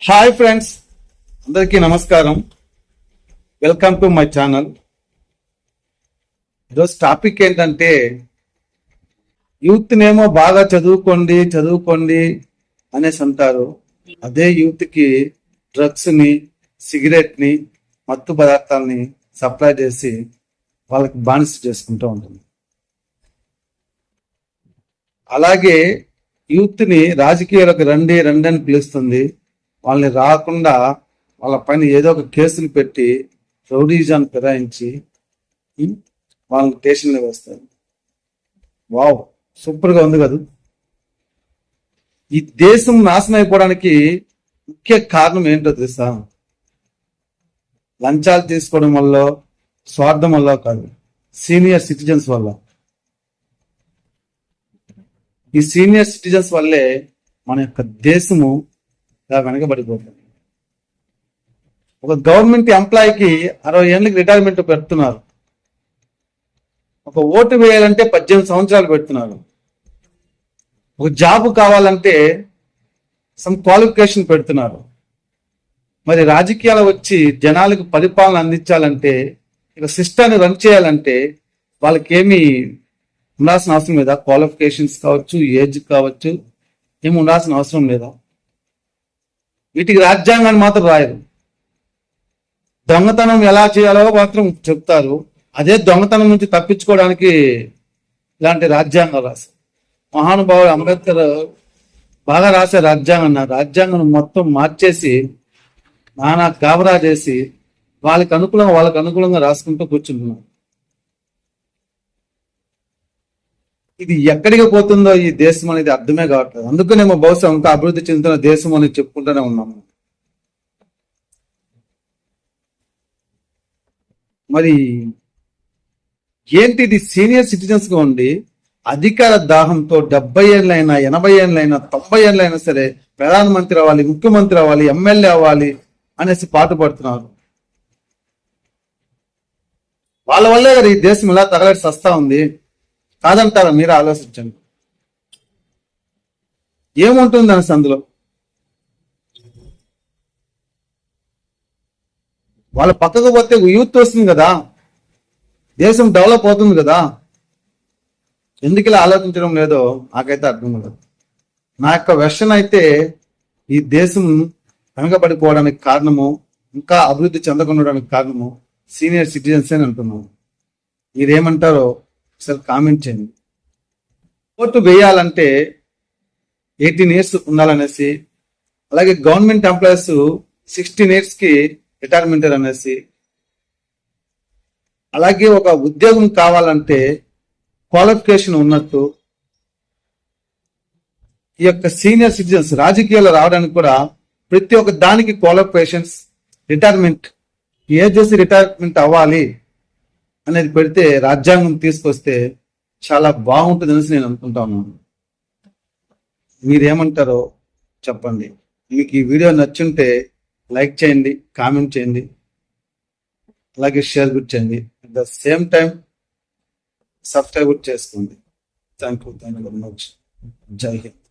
Hi friends అందరికీ నమస్కారం. Welcome to my channel. ఈరోజు టాపిక్ ఏంటంటే యూత్నేమో బాగా చదువుకోండి చదువుకోండి అనేసి అంటారు. అదే యూత్కి డ్రగ్స్ని సిగరెట్ని మత్తు పదార్థాలని సప్లై చేసి వాళ్ళకి బానిస చేసుకుంటూ ఉంటుంది. అలాగే యూత్ని రాజకీయాలకు రండి రండి అని పిలుస్తుంది. వాళ్ళని రాకుండా వాళ్ళ పైన ఏదో ఒక కేసులు పెట్టి రౌడీజాన్ ఫిరాయించి వాళ్ళని స్టేషన్లో వేస్తారు. వావ్ సూపర్గా ఉంది కదా. ఈ దేశం నాశనం అయిపోవడానికి ముఖ్య కారణం ఏంటో తెలుసా? లంచాలు తీసుకోవడం వల్ల స్వార్థం వల్ల కాదు సీనియర్ సిటిజన్స్ వల్ల. ఈ సీనియర్ సిటిజన్స్ వల్లే మన యొక్క దేశము ఇలా వెనకబడిపోతుంది. ఒక గవర్నమెంట్ ఎంప్లాయీకి అరవై ఏళ్ళకి రిటైర్మెంట్ పెడుతున్నారు. ఒక ఓటు వేయాలంటే పద్దెనిమిది సంవత్సరాలు పెడుతున్నారు. ఒక జాబ్ కావాలంటే సమ్ క్వాలిఫికేషన్ పెడుతున్నారు. మరి రాజకీయాలు వచ్చి జనాలకు పరిపాలన అందించాలంటే ఇక సిస్టాన్ని రన్ చేయాలంటే వాళ్ళకి ఏమి ఉండాల్సిన అవసరం లేదా? క్వాలిఫికేషన్స్ కావచ్చు ఏజ్ కావచ్చు ఏమి ఉండాల్సిన అవసరం లేదా? వీటికి రాజ్యాంగాన్ని మాత్రం రాయరు. దొంగతనం ఎలా చేయాలో మాత్రం చెప్తారు. అదే దొంగతనం నుంచి తప్పించుకోవడానికి ఇలాంటి రాజ్యాంగం రాశారు. మహానుభావుడు అంబేద్కర్ బాగా రాసే రాజ్యాంగం నా రాజ్యాంగం మొత్తం మార్చేసి నానా గాబరా చేసి వాళ్ళకి అనుకూలంగా వాళ్ళకి అనుకూలంగా రాసుకుంటూ కూర్చుంటున్నారు ఇది ఎక్కడికి పోతుందో ఈ దేశం అనేది అర్థమే కావట్లేదు. అందుకనేమో బహుశా ఇంకా అభివృద్ధి చెందుతున్న దేశం అని చెప్పుకుంటూనే ఉన్నాము మరి ఏంటి ఇది సీనియర్ సిటిజన్స్గా ఉండి అధికార దాహంతో డెబ్బై ఏళ్ళైనా ఎనభై ఏళ్ళైనా తొంభై ఏళ్ళైనా సరే ప్రధానమంత్రి అవ్వాలి ముఖ్యమంత్రి అవ్వాలి ఎమ్మెల్యే అవ్వాలి అనేసి పాటు పడుతున్నారు వాళ్ళ వల్లే కదా ఈ దేశం ఇలా తగలడి సస్తా ఉంది. కాదంటారా? మీరు ఆలోచించండి. ఏముంటుంది అనేసి అందులో? వాళ్ళ పక్కకు పోతే యూత్ వస్తుంది కదా. దేశం డెవలప్ అవుతుంది కదా. ఎందుకు ఇలా ఆలోచించడం లేదో నాకైతే అర్థం కాదు నా యొక్క వెర్షన్ అయితే ఈ దేశం వెనకబడిపోవడానికి కారణము ఇంకా అభివృద్ధి చెందకుండడానికి కారణము సీనియర్ సిటిజన్స్ అని అంటున్నాను. మీరేమంటారో ఒకసారి కామెంట్ చేయండి. ఓటు వేయాలంటే ఎయిటీన్ ఇయర్స్ ఉండాలనేసి అలాగే గవర్నమెంట్ ఎంప్లాయీస్ సిక్స్టీన్ ఇయర్స్కి రిటైర్మెంట్ అనేసి అలాగే ఒక ఉద్యోగం కావాలంటే క్వాలిఫికేషన్ ఉన్నట్టు ఈ యొక్క సీనియర్ సిటిజన్స్ రాజకీయాల్లో రావడానికి కూడా ప్రతి ఒక్క దానికి క్వాలిఫికేషన్స్ రిటైర్మెంట్ ఏజ్ చేసి రిటైర్మెంట్ అవ్వాలి? అనేది పెడితే రాజ్యాంగం తీసుకొస్తే చాలా బాగుంటుంది అనేసి నేను అనుకుంటాను మీరేమంటారో చెప్పండి. మీకు ఈ వీడియో నచ్చుంటే లైక్ చేయండి కామెంట్ చేయండి అలాగే షేర్ కూడా చేయండి. At the same time subscribe కూడా చేసుకోండి. Thank you thank you very much Jai Hind.